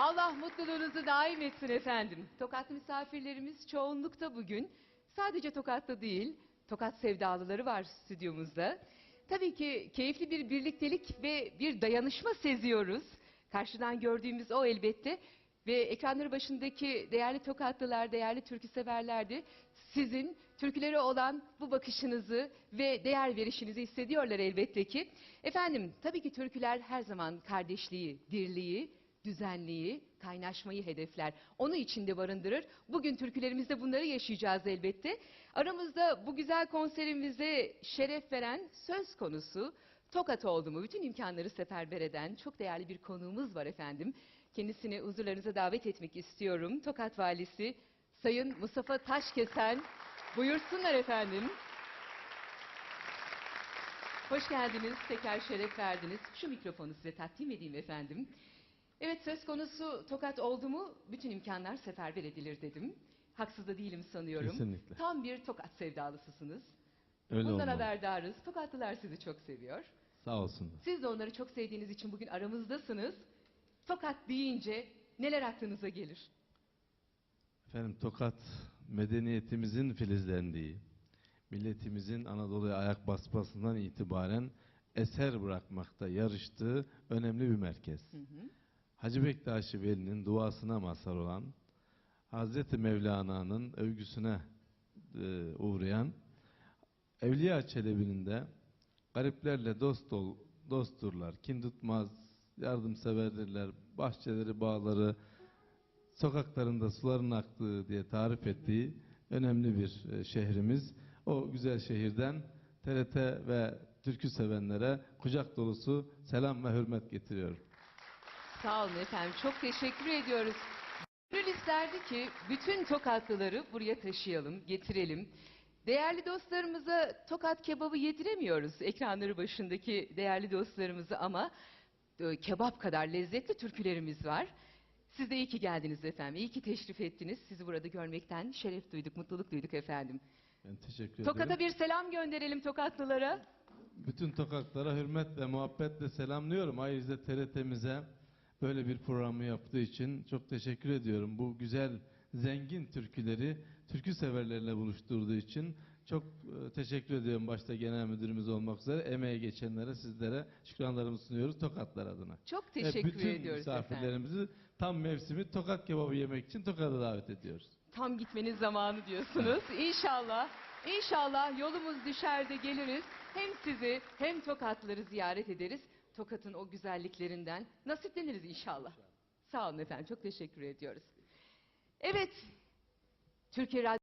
Allah mutluluğunuzu daim etsin efendim. Tokatlı misafirlerimiz çoğunlukta bugün. Sadece Tokat'ta değil, Tokat sevdalıları var stüdyomuzda. Tabii ki keyifli bir birliktelik ve bir dayanışma seziyoruz. Karşıdan gördüğümüz o elbette. Ve ekranları başındaki değerli Tokatlılar, değerli türkü severler de sizin türkülere olan bu bakışınızı ve değer verişinizi hissediyorlar elbette ki. Efendim tabii ki türküler her zaman kardeşliği, dirliği, düzenliği, kaynaşmayı hedefler. Onu içinde barındırır. Bugün türkülerimizde bunları yaşayacağız elbette. Aramızda bu güzel konserimize şeref veren söz konusu Tokat oldu mu? Bütün imkanları seferber eden çok değerli bir konuğumuz var efendim. Kendisini huzurlarınıza davet etmek istiyorum. Tokat Valisi Sayın Mustafa Taşkesen. Buyursunlar efendim. Hoş geldiniz, tekrar şeref verdiniz. Şu mikrofonu size takdim edeyim efendim. Evet söz konusu Tokat oldu mu bütün imkanlar seferber edilir dedim. Haksız da değilim sanıyorum. Kesinlikle. Tam bir Tokat sevdalısısınız. Öyle Bundan olmalı. haberdarız. Tokatlılar sizi çok seviyor. Sağ olsunlar. Siz de onları çok sevdiğiniz için bugün aramızdasınız. Tokat deyince neler aklınıza gelir? Efendim Tokat medeniyetimizin filizlendiği, milletimizin Anadolu'ya ayak basmasından itibaren eser bırakmakta yarıştığı önemli bir merkez. Hı hı. Hacı Bektaşi Veli'nin duasına mazhar olan, Hazreti Mevlana'nın övgüsüne e, uğrayan, Evliya Çelebi'nin de gariplerle dost ol, dostturlar, kin tutmaz, yardımseverdirler, bahçeleri, bağları, sokaklarında suların aktığı diye tarif ettiği önemli bir e, şehrimiz. O güzel şehirden TRT ve türkü sevenlere kucak dolusu selam ve hürmet getiriyorum. Sağ olun efendim. Çok teşekkür ediyoruz. Gönül isterdi ki bütün Tokatlıları buraya taşıyalım, getirelim. Değerli dostlarımıza Tokat kebabı yediremiyoruz ekranları başındaki değerli dostlarımızı ama e, kebap kadar lezzetli türkülerimiz var. Siz de iyi ki geldiniz efendim. İyi ki teşrif ettiniz. Sizi burada görmekten şeref duyduk, mutluluk duyduk efendim. Ben teşekkür Tokat'a ederim. bir selam gönderelim Tokatlılara. Bütün tokatlara hürmet ve muhabbetle selamlıyorum. Ayrıca TRT'mize böyle bir programı yaptığı için çok teşekkür ediyorum. Bu güzel, zengin türküleri türkü severlerle buluşturduğu için çok e, teşekkür ediyorum. Başta genel müdürümüz olmak üzere emeğe geçenlere, sizlere şükranlarımızı sunuyoruz Tokatlar adına. Çok Ve teşekkür bütün ediyoruz efendim. misafirlerimizi tam mevsimi tokat kebabı yemek için Tokat'a davet ediyoruz. Tam gitmenin zamanı diyorsunuz. İnşallah, inşallah yolumuz düşer de geliriz. Hem sizi hem Tokatları ziyaret ederiz. Tokat'ın o güzelliklerinden nasipleniriz inşallah. Sağ olun efendim, çok teşekkür ediyoruz. Evet, Türkiye Radyo